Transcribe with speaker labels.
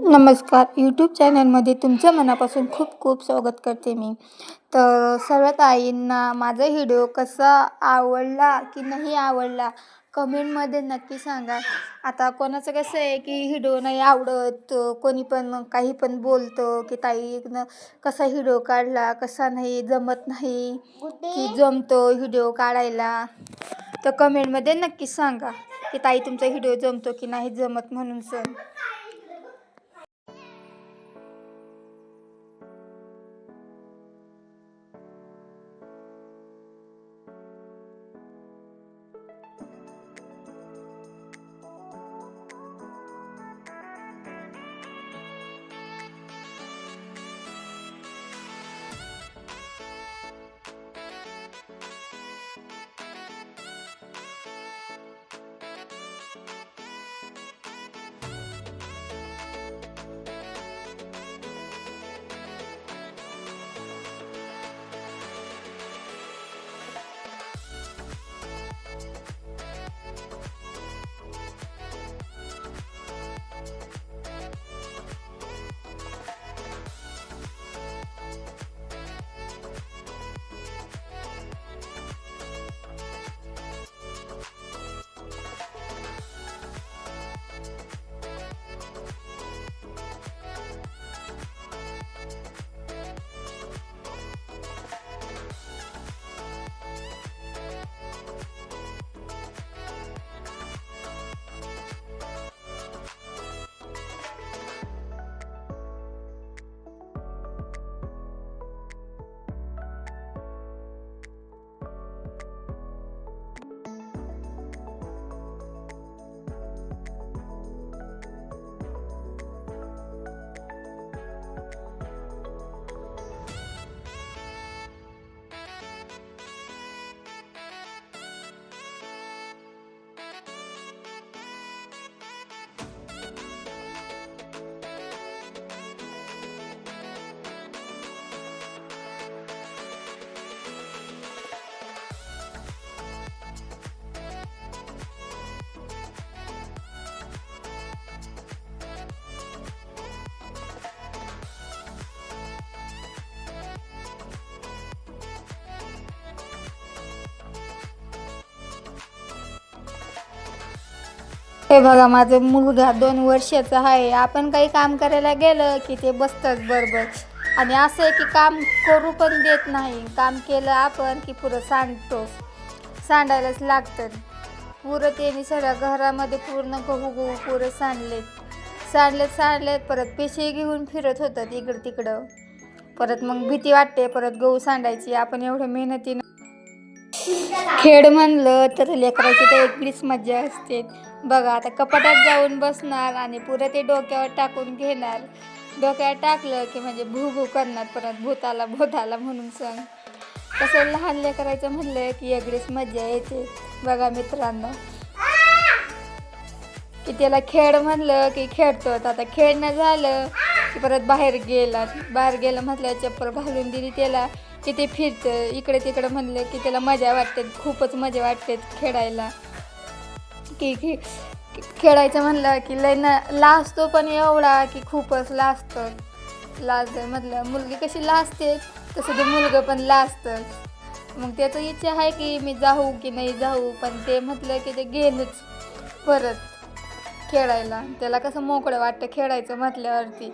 Speaker 1: नमस्कार. यूट्यूब चॅनलमध्ये तुमचं मनापासून खूप खूप स्वागत करते मी. तर सर्व ताईंना माझा व्हिडिओ कसा आवडला की नाही आवडला कमेंटमध्ये नक्की सांगा. आता कोणाचं कसं आहे की व्हिडिओ नाही आवडत कोणी पण काही पण बोलतं की ताईनं कसा व्हिडिओ काढला कसा नाही जमत नाही की जमतो व्हिडिओ काढायला. तर कमेंटमध्ये नक्की सांगा की ताई तुमचा व्हिडिओ जमतो की नाही जमत म्हणून सण. हे बघा माझं मुलगा दोन वर्षाचा आहे. आपण काही काम करायला गेलं की ते बसतात बरोबर. आणि असं आहे की काम करू पण देत नाही. काम केलं आपण की पुरं सांडतो. सांडायलाच लागतं. पुरं त्यांनी सगळ्या घरामध्ये पूर्ण गहू गहू पुरं सांडलेत. सांडलेत सांडलेत. परत पेशे घेऊन फिरत होतात इकडं तिकडं परत मग भीती वाटते परत गहू सांडायची. आपण एवढं मेहनतीनं खेळ म्हणलं तर लेकराची तर एकवीस मजा असते. बघा आता कपाटात जाऊन बसणार आणि पुरं ते डोक्यावर टाकून घेणार. डोक्यावर टाकलं की म्हणजे भू भू करणार परत भूताला भूताला म्हणून सांग. तसं लहान लेकरायचं म्हणलं की एकवीस मज्जा येते. बघा मित्रांनो. की त्याला खेळ म्हणलं की खेळतो आता खेळणं झालं की परत बाहेर गेला. बाहेर गेलं म्हटलं चप्पल घालून दिली त्याला. की ते फिरतं इकडे तिकडे म्हणलं की त्याला मजा वाटते खूपच मजा वाटते खेळायला. की की खेळायचं म्हणलं की लय ना लाजतो पण एवढा की खूपच लाजतं. लाज म्हटलं मुलगी कशी लाजते? तसं ते मुलगं पण लाजतं. मग त्याचं इच्छा आहे की मी जाऊ की नाही जाऊ पण ते म्हटलं की ते गेलंच परत खेळायला. त्याला कसं मोकळं वाटतं खेळायचं म्हटल्यावरती.